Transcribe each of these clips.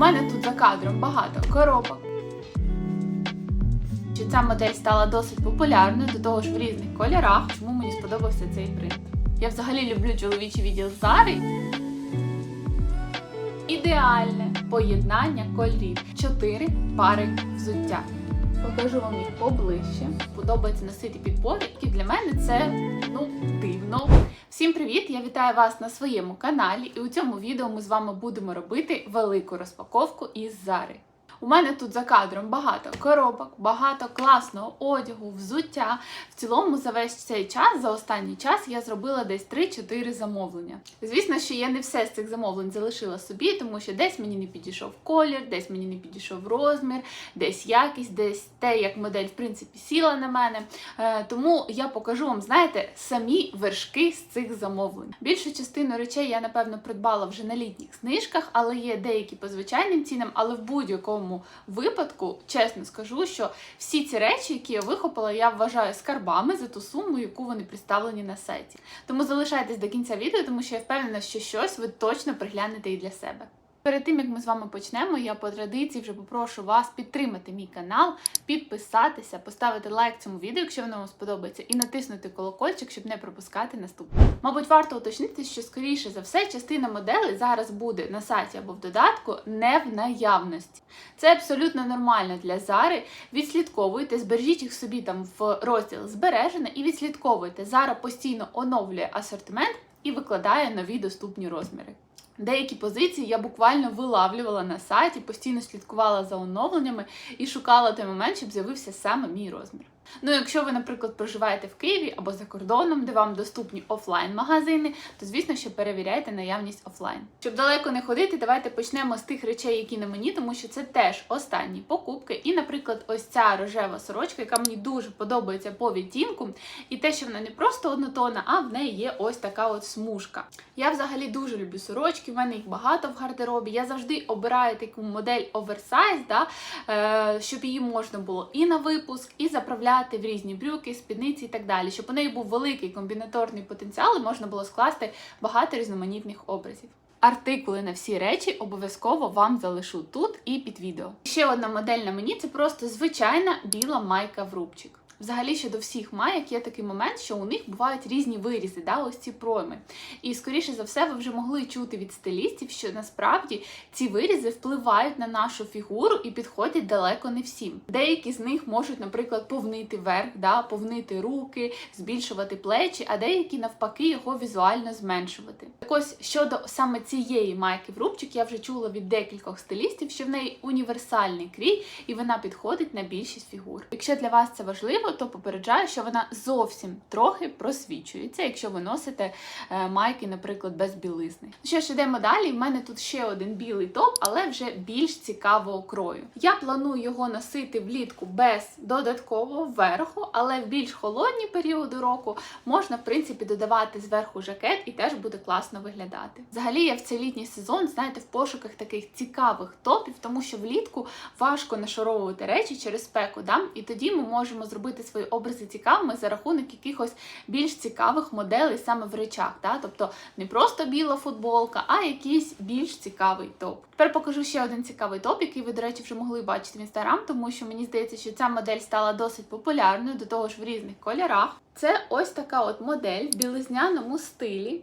мене тут за кадром багато коробок. Ця модель стала досить популярною, до того ж в різних кольорах. Чому мені сподобався цей принт? Я взагалі люблю чоловічий відділ Зари. Ідеальне поєднання кольорів. Чотири пари взуття. Покажу вам їх поближче. Подобається носити підбори, і для мене це ну дивно. Всім привіт! Я вітаю вас на своєму каналі, і у цьому відео ми з вами будемо робити велику розпаковку із Зари. У мене тут за кадром багато коробок, багато класного одягу, взуття. В цілому за весь цей час, за останній час, я зробила десь 3-4 замовлення. Звісно, що я не все з цих замовлень залишила собі, тому що десь мені не підійшов колір, десь мені не підійшов розмір, десь якість, десь те, як модель в принципі сіла на мене. Е, тому я покажу вам, знаєте, самі вершки з цих замовлень. Більшу частину речей я напевно придбала вже на літніх знижках, але є деякі по звичайним цінам, але в будь-якому випадку, чесно скажу, що всі ці речі, які я вихопила, я вважаю скарбами за ту суму, яку вони представлені на сайті. Тому залишайтесь до кінця відео, тому що я впевнена, що щось ви точно приглянете і для себе. Перед тим як ми з вами почнемо, я по традиції вже попрошу вас підтримати мій канал, підписатися, поставити лайк цьому відео, якщо воно вам сподобається, і натиснути колокольчик, щоб не пропускати наступне. Мабуть, варто уточнити, що скоріше за все частина моделей зараз буде на сайті або в додатку не в наявності. Це абсолютно нормально для Зари. Відслідковуйте, збережіть їх собі там в розділ збережено і відслідковуйте. Зара постійно оновлює асортимент і викладає нові доступні розміри. Деякі позиції я буквально вилавлювала на сайті, постійно слідкувала за оновленнями і шукала той момент, щоб з'явився саме мій розмір. Ну, якщо ви, наприклад, проживаєте в Києві або за кордоном, де вам доступні офлайн-магазини, то звісно, що перевіряйте наявність офлайн. Щоб далеко не ходити, давайте почнемо з тих речей, які на мені, тому що це теж останні покупки. І, наприклад, ось ця рожева сорочка, яка мені дуже подобається по відтінку, і те, що вона не просто однотонна, а в неї є ось така от смужка. Я взагалі дуже люблю сорочки, в мене їх багато в гардеробі. Я завжди обираю таку модель оверсайз, да, е, щоб її можна було і на випуск, і заправляти в різні брюки, спідниці і так далі, щоб у неї був великий комбінаторний потенціал і можна було скласти багато різноманітних образів. Артикули на всі речі обов'язково вам залишу тут і під відео. Ще одна модель на мені це просто звичайна біла майка в рубчик. Взагалі, щодо всіх майок є такий момент, що у них бувають різні вирізи, да, ось ці пройми. І скоріше за все, ви вже могли чути від стилістів, що насправді ці вирізи впливають на нашу фігуру і підходять далеко не всім. Деякі з них можуть, наприклад, повнити верх, да, повнити руки, збільшувати плечі, а деякі навпаки його візуально зменшувати. Так ось щодо саме цієї майки в рубчик, я вже чула від декількох стилістів, що в неї універсальний крій і вона підходить на більшість фігур. Якщо для вас це важливо, то попереджаю, що вона зовсім трохи просвічується, якщо ви носите е, майки, наприклад, без білизни. Ну що ж, ідемо далі. В мене тут ще один білий топ, але вже більш цікавого крою. Я планую його носити влітку без додаткового верху, але в більш холодні періоди року можна, в принципі, додавати зверху жакет і теж буде класно виглядати. Взагалі, я в цей літній сезон, знаєте, в пошуках таких цікавих топів, тому що влітку важко нашаровувати речі через спеку, да? і тоді ми можемо зробити свої образи цікавими за рахунок якихось більш цікавих моделей саме в речах. Да? Тобто не просто біла футболка, а якийсь більш цікавий топ. Тепер покажу ще один цікавий топ, який ви, до речі, вже могли бачити в інстаграм, тому що мені здається, що ця модель стала досить популярною, до того ж в різних кольорах. Це ось така от модель в білизняному стилі.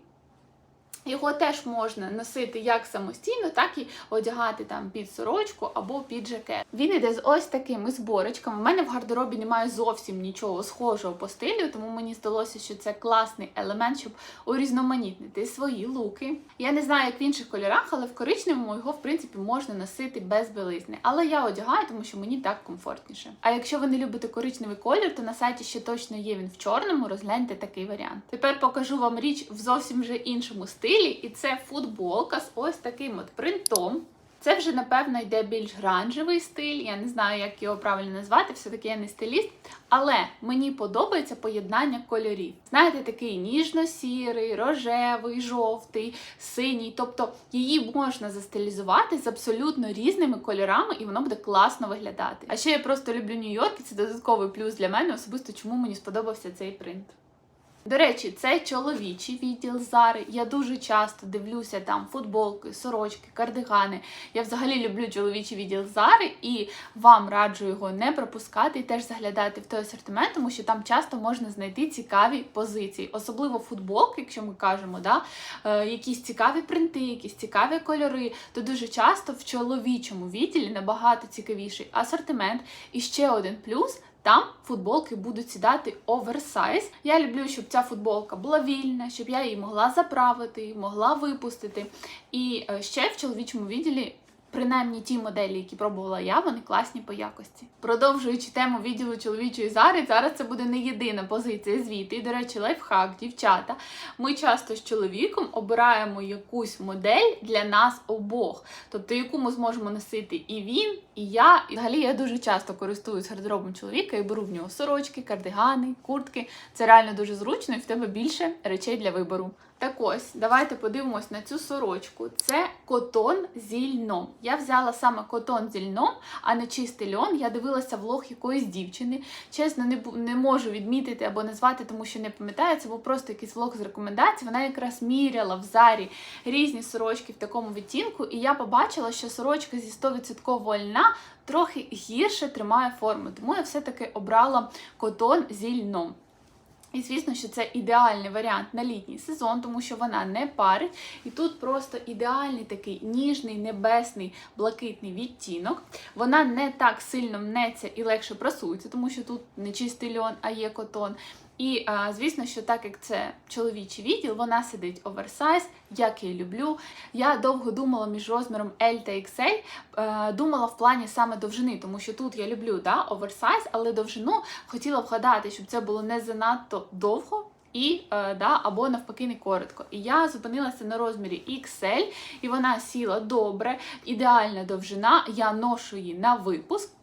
Його теж можна носити як самостійно, так і одягати там під сорочку або під жакет. Він іде з ось такими зборочками. У мене в гардеробі немає зовсім нічого схожого по стилю, тому мені здалося, що це класний елемент, щоб урізноманітнити свої луки. Я не знаю, як в інших кольорах, але в коричневому його в принципі можна носити без білизни. Але я одягаю, тому що мені так комфортніше. А якщо ви не любите коричневий колір, то на сайті ще точно є він в чорному. Розгляньте такий варіант. Тепер покажу вам річ в зовсім вже іншому стилі, і це футболка з ось таким от принтом. Це вже, напевно, йде більш гранжевий стиль. Я не знаю, як його правильно назвати, все-таки я не стиліст. Але мені подобається поєднання кольорів. Знаєте, такий ніжно-сірий, рожевий, жовтий, синій. Тобто її можна застилізувати з абсолютно різними кольорами, і воно буде класно виглядати. А ще я просто люблю Нью-Йорк, і це додатковий плюс для мене, особисто чому мені сподобався цей принт. До речі, це чоловічий відділ Зари. Я дуже часто дивлюся там футболки, сорочки, кардигани. Я взагалі люблю чоловічий відділ Зари і вам раджу його не пропускати і теж заглядати в той асортимент, тому що там часто можна знайти цікаві позиції, особливо футболки, якщо ми кажемо, да, е, якісь цікаві принти, якісь цікаві кольори. То дуже часто в чоловічому відділі набагато цікавіший асортимент. І ще один плюс. Там футболки будуть сідати оверсайз. Я люблю, щоб ця футболка була вільна, щоб я її могла заправити, могла випустити. І е, ще в чоловічому відділі. Принаймні ті моделі, які пробувала я, вони класні по якості. Продовжуючи тему відділу чоловічої зари, зараз це буде не єдина позиція звіти. І, до речі, лайфхак, дівчата. Ми часто з чоловіком обираємо якусь модель для нас обох, тобто яку ми зможемо носити і він, і я. І взагалі я дуже часто користуюсь гардеробом чоловіка і беру в нього сорочки, кардигани, куртки. Це реально дуже зручно, і в тебе більше речей для вибору. Так ось, давайте подивимось на цю сорочку. Це котон зі льном. Я взяла саме котон зі льном, а не чистий льон. Я дивилася влог якоїсь дівчини. Чесно, не, не можу відмітити або назвати, тому що не пам'ятаю. Це був просто якийсь влог з рекомендацій. Вона якраз міряла в зарі різні сорочки в такому відтінку, і я побачила, що сорочка зі 100% льна трохи гірше тримає форму. Тому я все-таки обрала котон зі льном. І звісно, що це ідеальний варіант на літній сезон, тому що вона не парить. І тут просто ідеальний такий ніжний, небесний, блакитний відтінок. Вона не так сильно мнеться і легше прасується, тому що тут не чистий льон, а є котон. І звісно, що так як це чоловічий відділ, вона сидить оверсайз, як я і люблю. Я довго думала між розміром L та XL, е, думала в плані саме довжини, тому що тут я люблю да, оверсайз, але довжину хотіла вгадати, щоб це було не занадто довго. І е, да, або навпаки не коротко. І я зупинилася на розмірі XL, і вона сіла добре, ідеальна довжина. Я ношу її на випуск.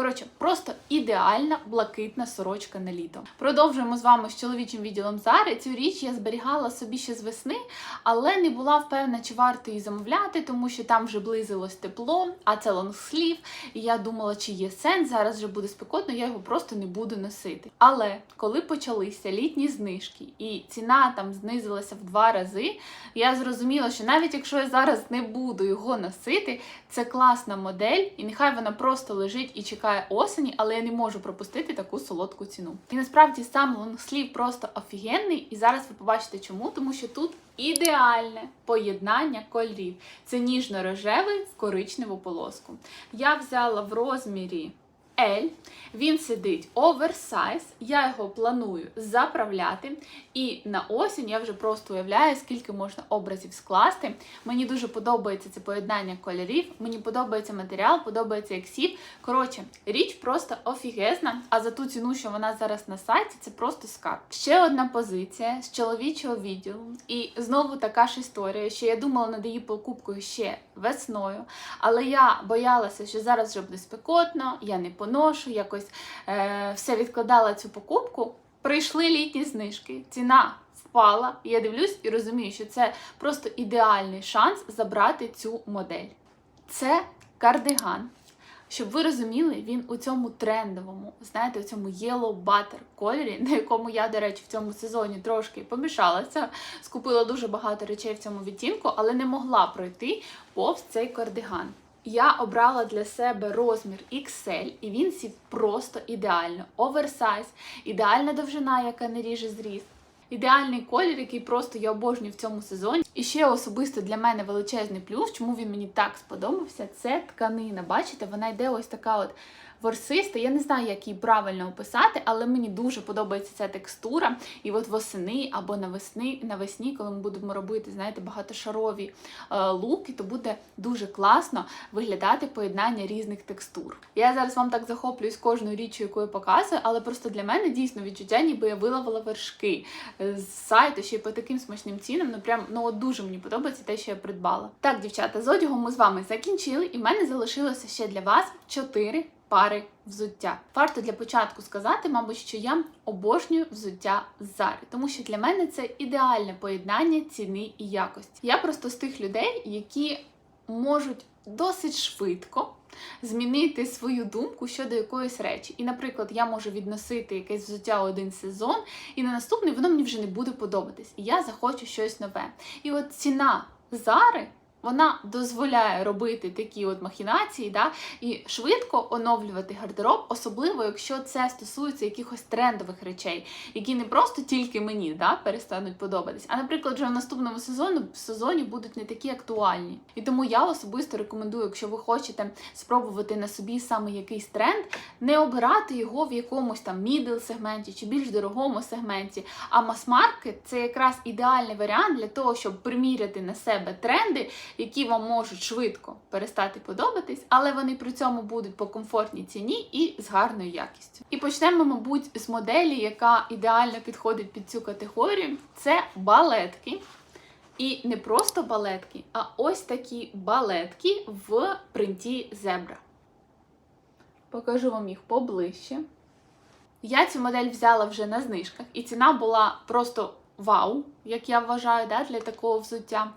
Коротше, просто ідеальна блакитна сорочка на літо. Продовжуємо з вами з чоловічим відділом Зари. Цю річ я зберігала собі ще з весни, але не була впевнена, чи варто її замовляти, тому що там вже близилось тепло, а це лонгслів. І я думала, чи є сенс. Зараз вже буде спекотно, я його просто не буду носити. Але коли почалися літні знижки і ціна там знизилася в два рази, я зрозуміла, що навіть якщо я зараз не буду його носити, це класна модель, і нехай вона просто лежить і чекає осені, але я не можу пропустити таку солодку ціну. І насправді сам лонгслів просто офігенний, і зараз ви побачите чому, тому що тут ідеальне поєднання кольорів. Це ніжно-рожевий в коричневу полоску. Я взяла в розмірі L, він сидить оверсайз, я його планую заправляти. І на осінь я вже просто уявляю, скільки можна образів скласти. Мені дуже подобається це поєднання кольорів, мені подобається матеріал, подобається як сів. Коротше, річ просто офігезна, а за ту ціну, що вона зараз на сайті, це просто скарб. Ще одна позиція з чоловічого відділу. І знову така ж історія, що я думала над її покупкою ще весною, але я боялася, що зараз вже буде спекотно, я не поношу, якось е, все відкладала цю покупку. Прийшли літні знижки, ціна впала. Я дивлюсь і розумію, що це просто ідеальний шанс забрати цю модель. Це кардиган. Щоб ви розуміли, він у цьому трендовому, знаєте, у цьому yellow butter кольорі, на якому я, до речі, в цьому сезоні трошки помішалася, скупила дуже багато речей в цьому відтінку, але не могла пройти повз цей кардиган. Я обрала для себе розмір XL, і він сів просто ідеально. Оверсайз, ідеальна довжина, яка не ріже зріст. Ідеальний колір, який просто я обожнюю в цьому сезоні. І ще особисто для мене величезний плюс, чому він мені так сподобався, це тканина. Бачите, вона йде ось така от ворсиста. Я не знаю, як її правильно описати, але мені дуже подобається ця текстура. І от восени або навесни, навесні, коли ми будемо робити, знаєте, багатошарові е, луки, то буде дуже класно виглядати поєднання різних текстур. Я зараз вам так захоплююсь кожною річчю, яку я показую, але просто для мене дійсно відчуття, ніби я виловила вершки е, з сайту ще й по таким смачним цінам. Ну прям ну от дуже мені подобається те, що я придбала. Так, дівчата, з одягом ми з вами закінчили, і в мене залишилося ще для вас чотири пари взуття. Варто для початку сказати, мабуть, що я обожнюю взуття Зари, тому що для мене це ідеальне поєднання ціни і якості. Я просто з тих людей, які можуть досить швидко змінити свою думку щодо якоїсь речі. І, наприклад, я можу відносити якесь взуття один сезон, і на наступний воно мені вже не буде подобатись. І я захочу щось нове. І от ціна зари. Вона дозволяє робити такі от махінації, да, і швидко оновлювати гардероб, особливо якщо це стосується якихось трендових речей, які не просто тільки мені да, перестануть подобатись, а, наприклад, вже в наступному сезоні, сезоні будуть не такі актуальні. І тому я особисто рекомендую, якщо ви хочете спробувати на собі саме якийсь тренд, не обирати його в якомусь там мідл сегменті чи більш дорогому сегменті. А мас-маркет це якраз ідеальний варіант для того, щоб приміряти на себе тренди які вам можуть швидко перестати подобатись, але вони при цьому будуть по комфортній ціні і з гарною якістю. І почнемо, мабуть, з моделі, яка ідеально підходить під цю категорію. Це балетки. І не просто балетки, а ось такі балетки в принті зебра. Покажу вам їх поближче. Я цю модель взяла вже на знижках, і ціна була просто вау, як я вважаю, да, для такого взуття.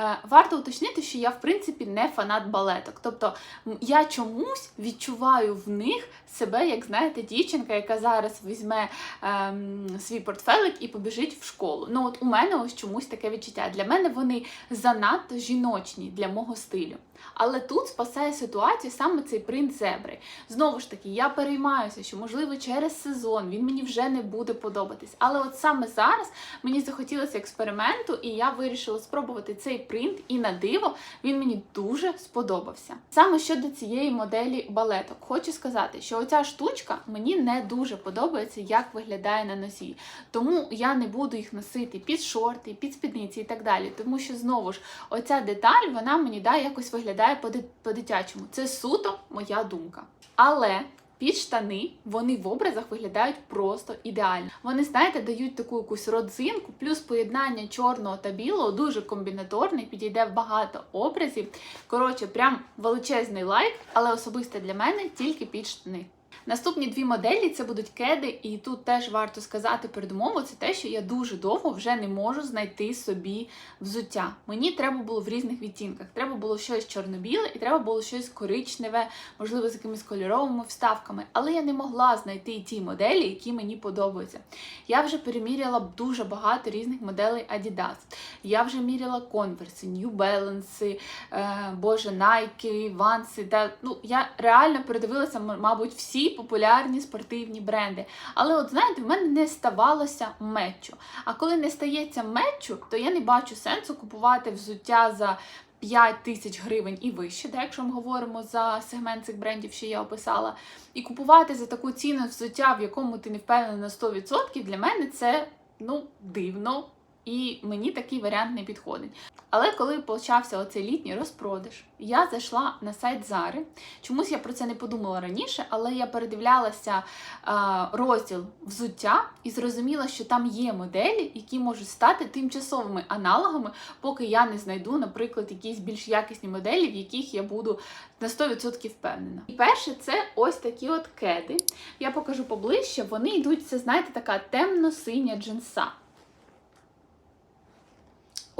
Е, варто уточнити, що я, в принципі, не фанат балеток. Тобто я чомусь відчуваю в них себе, як знаєте, дівчинка, яка зараз візьме ем, свій портфелик і побіжить в школу. Ну, от у мене ось чомусь таке відчуття. Для мене вони занадто жіночні для мого стилю. Але тут спасає ситуацію саме цей принт зебри. Знову ж таки, я переймаюся, що можливо через сезон він мені вже не буде подобатись. Але от саме зараз мені захотілося експерименту, і я вирішила спробувати цей принт, і на диво він мені дуже сподобався. Саме щодо цієї моделі балеток, хочу сказати, що оця штучка мені не дуже подобається, як виглядає на носі. Тому я не буду їх носити під шорти, під спідниці і так далі. Тому що знову ж оця деталь вона мені да, якось виглядає по-дитячому. Це суто моя думка. Але під штани вони в образах виглядають просто ідеально. Вони, знаєте, дають таку якусь родзинку, плюс поєднання чорного та білого дуже комбінаторний, підійде в багато образів. Коротше, прям величезний лайк, але особисто для мене тільки під штани. Наступні дві моделі це будуть кеди, і тут теж варто сказати передумову, це те, що я дуже довго вже не можу знайти собі взуття. Мені треба було в різних відтінках. Треба було щось чорно-біле і треба було щось коричневе, можливо, з якимись кольоровими вставками. Але я не могла знайти ті моделі, які мені подобаються. Я вже переміряла дуже багато різних моделей Adidas. Я вже міряла Converse, New Balance, е, Боже, Nike, Vans. Та, ну, я реально передивилася, мабуть, всі популярні спортивні бренди. Але, от знаєте, в мене не ставалося мечу. А коли не стається мечу, то я не бачу сенсу купувати взуття за 5 тисяч гривень і вище, да, якщо ми говоримо за сегмент цих брендів, що я описала. І купувати за таку ціну взуття, в якому ти не впевнений на 100%, для мене це ну, дивно. І мені такий варіант не підходить. Але коли почався оцей літній розпродаж, я зайшла на сайт Зари. Чомусь я про це не подумала раніше, але я передивлялася е, розділ взуття і зрозуміла, що там є моделі, які можуть стати тимчасовими аналогами, поки я не знайду, наприклад, якісь більш якісні моделі, в яких я буду на 100% впевнена. І перше, це ось такі от кеди. Я покажу поближче. Вони йдуть, це знаєте, така темно-синя джинса.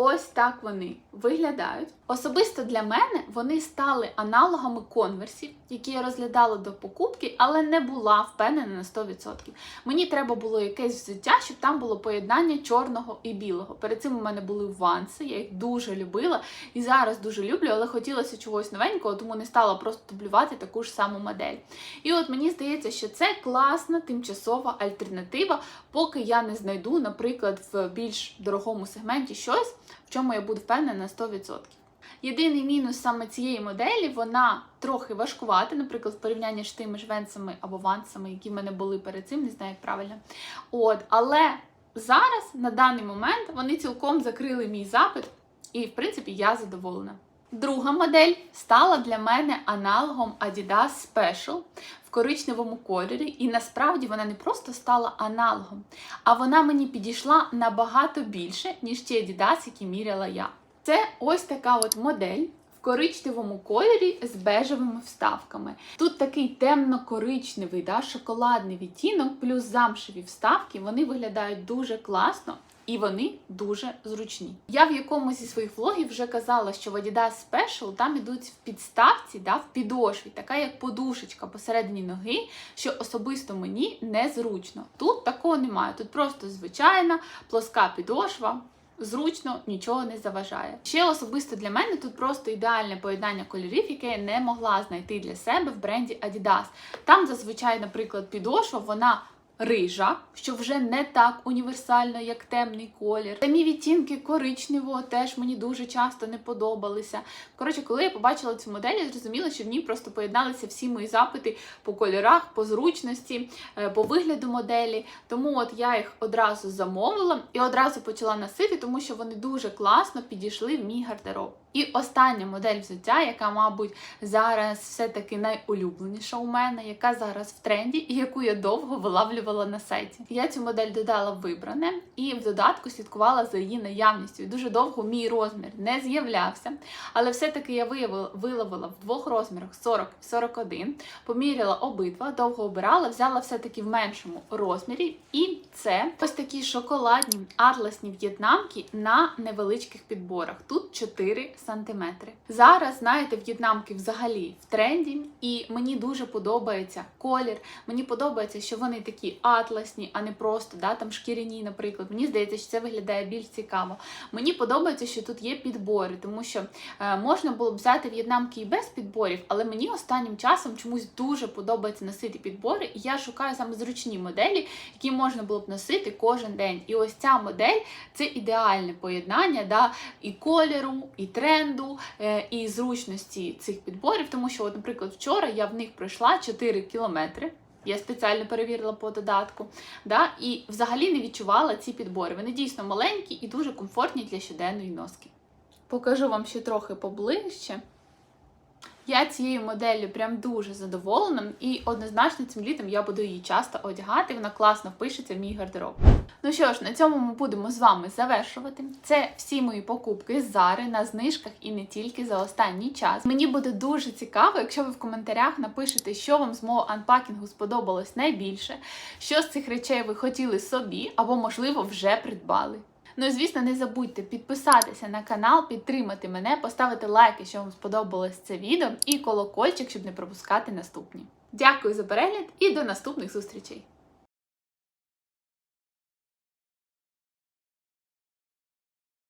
Ось так вони виглядають. Особисто для мене вони стали аналогами конверсів, які я розглядала до покупки, але не була впевнена на 100%. Мені треба було якесь взуття, щоб там було поєднання чорного і білого. Перед цим у мене були ванси, я їх дуже любила і зараз дуже люблю, але хотілося чогось новенького, тому не стала просто дублювати таку ж саму модель. І от мені здається, що це класна тимчасова альтернатива, поки я не знайду, наприклад, в більш дорогому сегменті щось, чому я буду впевнена на 100%. Єдиний мінус саме цієї моделі, вона трохи важкувата, наприклад, в порівнянні з тими ж венсами або вансами, які в мене були перед цим, не знаю, як правильно. От, але зараз, на даний момент, вони цілком закрили мій запит, і, в принципі, я задоволена. Друга модель стала для мене аналогом Adidas Special коричневому кольорі, і насправді вона не просто стала аналогом, а вона мені підійшла набагато більше, ніж ті Adidas, які міряла я. Це ось така от модель. Коричневому кольорі з бежевими вставками. Тут такий темно-коричневий, да, шоколадний відтінок, плюс замшеві вставки. Вони виглядають дуже класно. І вони дуже зручні. Я в якомусь зі своїх влогів вже казала, що в Adidas Special там ідуть в підставці, да, в підошві, така як подушечка посередині ноги, що особисто мені незручно. Тут такого немає. Тут просто звичайна плоска підошва. Зручно нічого не заважає. Ще особисто для мене тут просто ідеальне поєднання кольорів, яке я не могла знайти для себе в бренді Adidas. Там зазвичай, наприклад, підошва, вона рижа, що вже не так універсально, як темний колір. Самі відтінки коричневого теж мені дуже часто не подобалися. Коротше, коли я побачила цю модель, я зрозуміла, що в ній просто поєдналися всі мої запити по кольорах, по зручності, е, по вигляду моделі. Тому от я їх одразу замовила і одразу почала носити, тому що вони дуже класно підійшли в мій гардероб. І остання модель взуття, яка, мабуть, зараз все-таки найулюбленіша у мене, яка зараз в тренді і яку я довго вилавлювала на сайті. Я цю модель додала вибране і в додатку слідкувала за її наявністю. Дуже довго мій розмір не з'являвся, але все-таки я виявила, виловила в двох розмірах 40-41, поміряла обидва, довго обирала, взяла все-таки в меншому розмірі. І це ось такі шоколадні атласні в'єтнамки на невеличких підборах. Тут 4 сантиметри. Зараз, знаєте, в'єтнамки взагалі в тренді, і мені дуже подобається колір. Мені подобається, що вони такі атласні, а не просто да, там шкіряні, наприклад. Мені здається, що це виглядає більш цікаво. Мені подобається, що тут є підбори, тому що е, можна було б взяти в'єтнамки і без підборів, але мені останнім часом чомусь дуже подобається носити підбори, і я шукаю саме зручні моделі, які можна було б носити кожен день. І ось ця модель це ідеальне поєднання да, і кольору, і тренду, е, і зручності цих підборів, тому що, от, наприклад, вчора я в них пройшла 4 кілометри. Я спеціально перевірила по додатку, да, і взагалі не відчувала ці підбори. Вони дійсно маленькі і дуже комфортні для щоденної носки. Покажу вам ще трохи поближче. Я цією моделлю прям дуже задоволена, і однозначно цим літом я буду її часто одягати. Вона класно впишеться в мій гардероб. Ну що ж, на цьому ми будемо з вами завершувати. Це всі мої покупки з Зари на знижках і не тільки за останній час. Мені буде дуже цікаво, якщо ви в коментарях напишете, що вам з мого анпакінгу сподобалось найбільше, що з цих речей ви хотіли собі, або, можливо, вже придбали. Ну і звісно, не забудьте підписатися на канал, підтримати мене, поставити лайк, якщо вам сподобалось це відео, і колокольчик, щоб не пропускати наступні. Дякую за перегляд і до наступних зустрічей!